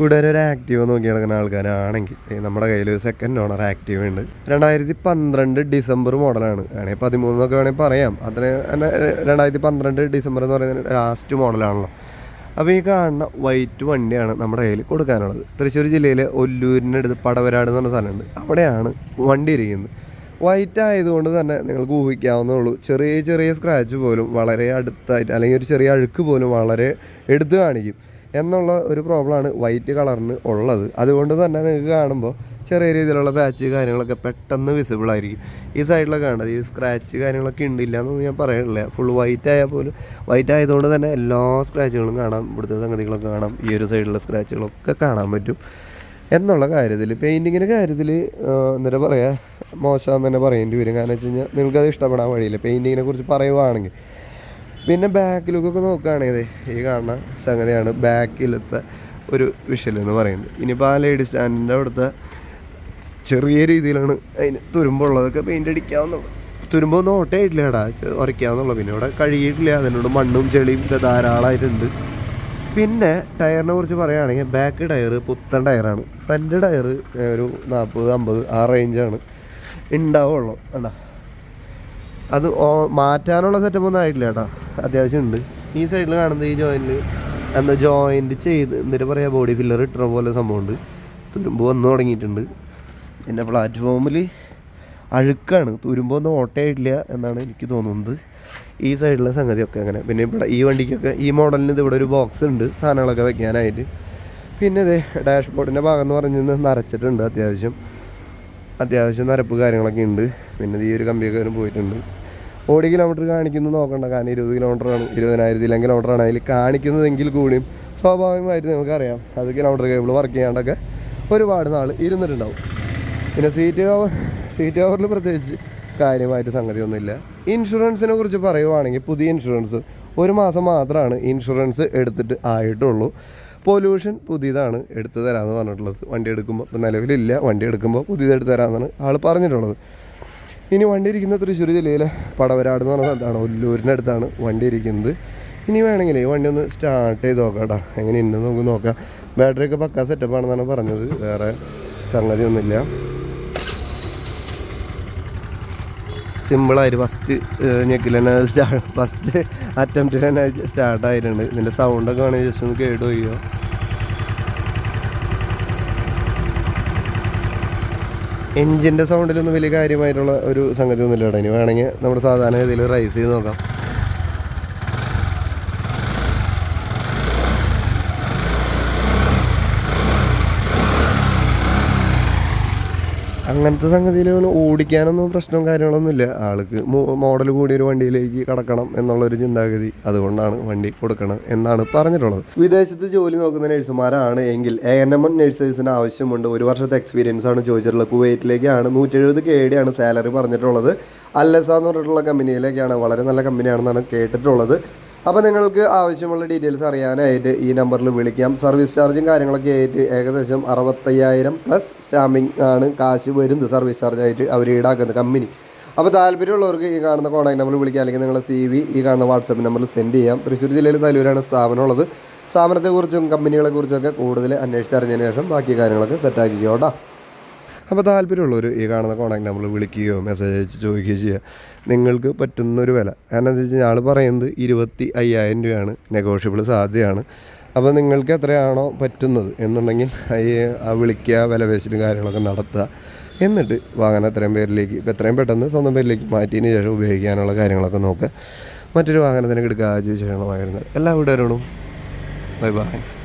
ഇവിടെ ഒരു ആക്റ്റീവ് നോക്കി നടക്കുന്ന ആൾക്കാരാണെങ്കിൽ നമ്മുടെ കയ്യിൽ ഒരു സെക്കൻഡ് ഓണർ ആക്റ്റീവ് ഉണ്ട്. രണ്ടായിരത്തി പന്ത്രണ്ട് ഡിസംബർ മോഡലാണ്. വേണമെങ്കിൽ പതിമൂന്നൊക്കെ വേണമെങ്കിൽ പറയാം. അതിന് രണ്ടായിരത്തി പന്ത്രണ്ട് ഡിസംബർ എന്ന് പറയുന്നത് ലാസ്റ്റ് മോഡലാണല്ലോ. അപ്പോൾ ഈ കാണുന്ന വൈറ്റ് വണ്ടിയാണ് നമ്മുടെ കയ്യിൽ കൊടുക്കാനുള്ളത്. തൃശ്ശൂർ ജില്ലയിലെ ഒല്ലൂരിനടുത്ത് പടവരാട് എന്ന് പറഞ്ഞ സ്ഥലമുണ്ട്. അവിടെയാണ് വണ്ടി ഇരിക്കുന്നത്. വൈറ്റ് ആയതുകൊണ്ട് തന്നെ നിങ്ങൾക്ക് ഊഹിക്കാവുന്നേ ഉള്ളൂ. ചെറിയ ചെറിയ സ്ക്രാച്ച് പോലും വളരെ അടുത്തായിട്ട് അല്ലെങ്കിൽ ഒരു ചെറിയ അഴുക്ക് പോലും വളരെ എടുത്തു കാണിക്കും. എന്നുള്ള ഒരു പ്രോബ്ലമാണ് വൈറ്റ് കളറിന് ഉള്ളത്. അതുകൊണ്ട് തന്നെ നിങ്ങൾക്ക് കാണുമ്പോൾ ചെറിയ രീതിയിലുള്ള പാച്ച് കാര്യങ്ങളൊക്കെ പെട്ടെന്ന് വിസിബിൾ ആയിരിക്കും. ഈ സൈഡിലൊക്കെ കാണുന്നത് ഈ സ്ക്രാച്ച് കാര്യങ്ങളൊക്കെ ഉണ്ടില്ല എന്നൊന്നും ഞാൻ പറയണില്ല. ഫുൾ വൈറ്റ് ആയാൽ പോലും വൈറ്റ് ആയതുകൊണ്ട് തന്നെ എല്ലാ സ്ക്രാച്ചുകളും കാണാം. ഇവിടുത്തെ സംഗതികളൊക്കെ കാണാം. ഈ ഒരു സൈഡിലുള്ള സ്ക്രാച്ചുകളൊക്കെ കാണാൻ പറ്റും. എന്നുള്ള കാര്യത്തിൽ പെയിന്റിങ്ങിന്റെ കാര്യത്തിൽ എന്താ പറയുക മോശമാണെന്ന് തന്നെ പറയേണ്ടി വരും. കാരണം വെച്ച് കഴിഞ്ഞാൽ നിങ്ങൾക്കത് ഇഷ്ടപ്പെടാൻ വഴിയില്ല. പെയിന്റിങ്ങിനെ കുറിച്ച് പറയുവാണെങ്കിൽ പിന്നെ ബാക്ക് ലുക്കൊക്കെ നോക്കുകയാണെങ്കിൽ ഈ കാണുന്ന സംഗതിയാണ് ബാക്കിലത്തെ ഒരു വിഷൽ എന്ന് പറയുന്നത്. ഇനിയിപ്പോൾ ആ ലേഡി സ്റ്റാൻഡിന്റെ അവിടുത്തെ ചെറിയ രീതിയിലാണ് അതിന് തുരുമ്പുള്ളതൊക്കെ പെയിന്റ് അടിക്കാവുന്നുള്ളൂ. തുരുമ്പ് ഒന്നും ഓട്ടയായിട്ടില്ല ഏടാ ഉരയ്ക്കാവുന്നുള്ളൂ പിന്നെ ഇവിടെ കഴുകിയിട്ടില്ല അതിനോട് മണ്ണും ചെളിയും ഒക്കെ ധാരാളമായിട്ടുണ്ട് പിന്നെ ടയറിനെ കുറിച്ച് പറയുകയാണെങ്കിൽ ബാക്ക് ടയർ പുത്തൻ ടയറാണ്. ഫ്രണ്ട് ടയർ ഒരു നാൽപ്പത് അമ്പത് ആ റേഞ്ചാണ് ഉണ്ടാവുള്ളൂ. വേണ്ട അത് മാറ്റാനുള്ള സെറ്റപ്പ് ഒന്നും ആയിട്ടില്ല കേട്ടോ. അത്യാവശ്യം ഉണ്ട് ഈ സൈഡിൽ കാണുന്ന ഈ ജോയിന്റിൽ എന്താ ജോയിന്റ് ചെയ്ത് എന്നിട്ട് പറയുക ബോഡി ഫില്ലർ ഇട്ടുന്ന പോലെ സംഭവമുണ്ട്. തുരുമ്പ് വന്നു തുടങ്ങിയിട്ടുണ്ട്. പിന്നെ പ്ലാറ്റ്ഫോമിൽ അഴുക്കാണ്. തുരുമ്പ് ഒന്നും ഓട്ടയായിട്ടില്ല എന്നാണ് എനിക്ക് തോന്നുന്നത്. ഈ സൈഡിലെ സംഗതിയൊക്കെ അങ്ങനെ. പിന്നെ ഇവിടെ ഈ വണ്ടിക്കൊക്കെ ഈ മോഡലിന് ഇവിടെ ഒരു ബോക്സ് ഉണ്ട്. സാധനങ്ങളൊക്കെ വെക്കാനായിട്ട്. പിന്നെ അതെ ഡാഷ്ബോർഡിന്റെ ഭാഗം എന്ന് പറഞ്ഞു നിറച്ചിട്ടുണ്ട് അത്യാവശ്യം. അത്യാവശ്യം നരപ്പ് കാര്യങ്ങളൊക്കെ ഉണ്ട്. പിന്നെ ഈ ഒരു കമ്പിയൊക്കെ പോയിട്ടുണ്ട്. ഓടി കിലോമീറ്റർ കാണിക്കുന്നു നോക്കണ്ട. കാരണം ഇരുപത് കിലോമീറ്ററാണ് ഇരുപതിനായിരത്തിലും കിലോമീറ്ററാണ് അതിൽ കാണിക്കുന്നതെങ്കിൽ കൂടിയും സ്വാഭാവികമായിട്ട് നമുക്കറിയാം അത് കിലോമീറ്റർ കേബിൾ വർക്ക് ചെയ്യാണ്ടൊക്കെ ഒരുപാട് നാൾ ഇരുന്നിട്ടുണ്ടാവും. പിന്നെ സീറ്റ് കവർ സീറ്റ് കവറിൽ പ്രത്യേകിച്ച് കാര്യമായിട്ട് സംഗതിയൊന്നുമില്ല. ഇൻഷുറൻസിനെ കുറിച്ച് പറയുവാണെങ്കിൽ പുതിയ ഇൻഷുറൻസ് ഒരു മാസം മാത്രമാണ് ഇൻഷുറൻസ് എടുത്തിട്ട് ആയിട്ടുള്ളൂ. പൊല്യൂഷൻ പുതിയതാണ് എടുത്തു തരാമെന്ന് പറഞ്ഞിട്ടുള്ളത്. വണ്ടി എടുക്കുമ്പോൾ നിലവിലില്ല. വണ്ടി എടുക്കുമ്പോൾ പുതിയത് എടുത്തു തരാമെന്നാണ് ആൾ പറഞ്ഞിട്ടുള്ളത്. ഇനി വണ്ടി ഇരിക്കുന്ന തൃശ്ശൂർ ജില്ലയിലെ പടവരാട് എന്ന് പറഞ്ഞ സ്ഥലത്താണ് അടുത്താണ് വണ്ടി ഇരിക്കുന്നത്. ഇനി വേണമെങ്കിൽ ഈ വണ്ടി ഒന്ന് സ്റ്റാർട്ട് ചെയ്ത് നോക്കാം കേട്ടോ എങ്ങനെ ഇന്ന് നമുക്ക് നോക്കാം. ബാറ്ററി ഒക്കെ പക്കാ സെറ്റപ്പ് ആണെന്നാണ് പറഞ്ഞത്. വേറെ സംഗതി ഒന്നുമില്ല. സിമ്പിളായിട്ട് ഫസ്റ്റ് ഞെക്കിൽ തന്നെ സ്റ്റാർട്ട് ഫസ്റ്റ് അറ്റംപ്റ്റിൽ തന്നെ സ്റ്റാർട്ടായിട്ടുണ്ട് ഇതിന്റെ സൗണ്ടൊക്കെ വേണമെങ്കിൽ ജസ്റ്റ് ഒന്ന് കേട് പോയോ എൻജിന്റെ സൗണ്ടിലൊന്നും വലിയ കാര്യമായിട്ടുള്ള ഒരു സംഗതി ഒന്നുമില്ല കേട്ടോ ഇനി. വേണമെങ്കിൽ നമ്മുടെ സാധാരണ രീതിയിൽ റൈസ് ചെയ്ത് നോക്കാം. അങ്ങനത്തെ സംഗതിയിൽ ഓടിക്കാനൊന്നും പ്രശ്നവും കാര്യങ്ങളൊന്നുമില്ല ആൾക്ക് മോഡൽ കൂടിയ ഒരു വണ്ടിയിലേക്ക് കടക്കണം എന്നുള്ളൊരു ചിന്താഗതി അതുകൊണ്ടാണ് വണ്ടി കൊടുക്കണം എന്നാണ് പറഞ്ഞിട്ടുള്ളത്. വിദേശത്ത് ജോലി നോക്കുന്ന നഴ്സുമാരാണ് എങ്കിൽ എ എൻ എം എൻ നഴ്സേഴ്സിന് ആവശ്യമുണ്ട്. ഒരു വർഷത്തെ എക്സ്പീരിയൻസ് ആണ് ചോദിച്ചിട്ടുള്ളത്. കുവൈറ്റിലേക്കാണ് നൂറ്റി എഴുപത് കെ ഡി ആണ് സാലറി പറഞ്ഞിട്ടുള്ളത്. അല്ലസ എന്ന് പറഞ്ഞിട്ടുള്ള കമ്പനിയിലേക്കാണ് വളരെ നല്ല കമ്പനിയാണെന്നാണ് കേട്ടിട്ടുള്ളത്. അപ്പോൾ നിങ്ങൾക്ക് ആവശ്യമുള്ള ഡീറ്റെയിൽസ് അറിയാനായിട്ട് ഈ നമ്പറിൽ വിളിക്കാം. സർവീസ് ചാർജും കാര്യങ്ങളൊക്കെ ആയിട്ട് ഏകദേശം അറുപത്തയ്യായിരം പ്ലസ് സ്റ്റാമ്പിംഗ് ആണ് കാശ് വരുന്നത് സർവീസ് ചാർജായിട്ട് അവർ ഈടാക്കുന്നത് കമ്പനി അപ്പോൾ താല്പര്യമുള്ളവർക്ക് ഈ കാണുന്ന കോൺടാക്ട് നമ്പറിൽ വിളിക്കാം. അല്ലെങ്കിൽ നിങ്ങളുടെ സി വി ഈ കാണുന്ന വാട്സപ്പ് നമ്പറിൽ സെൻഡ് ചെയ്യാം. തൃശ്ശൂർ ജില്ലയിൽ തലൂരാണ് സ്ഥാപനമുള്ളത്. സ്ഥാപനത്തെക്കുറിച്ചും കമ്പനികളെക്കുറിച്ചൊക്കെ കൂടുതൽ അന്വേഷിച്ചറിഞ്ഞതിന് ശേഷം ബാക്കി കാര്യങ്ങളൊക്കെ സെറ്റാക്കിക്കോ കേട്ടോ അപ്പോൾ താല്പര്യമുള്ളവർ ഈ കാണുന്ന കോണാക്ട് നമ്പർ വിളിക്കുകയോ മെസ്സേജ് അയച്ച് ചോദിക്കുകയോ ചെയ്യുക നിങ്ങൾക്ക് പറ്റുന്ന ഒരു വില. കാരണം എന്താ വെച്ച് കഴിഞ്ഞാൽ ആൾ പറയുന്നത് ഇരുപത്തി അയ്യായിരം രൂപയാണ്. നെഗോഷ്യബിൾ സാധ്യതയാണ്. അപ്പോൾ നിങ്ങൾക്ക് എത്രയാണോ പറ്റുന്നത് എന്നുണ്ടെങ്കിൽ ഈ വിളിക്കുക വില പേശലും കാര്യങ്ങളൊക്കെ നടത്തുക. എന്നിട്ട് വാഹനം എത്രയും പേരിലേക്ക് ഇപ്പോൾ എത്രയും പെട്ടെന്ന് സ്വന്തം പേരിലേക്ക് മാറ്റിയതിന് ശേഷം ഉപയോഗിക്കാനുള്ള കാര്യങ്ങളൊക്കെ നോക്കുക. മറ്റൊരു വാഹനത്തിന് എടുക്കുക. ശേഷമാണ് വാഹനങ്ങൾ എല്ലാ വീടുകാരോടും ബൈ ബൈ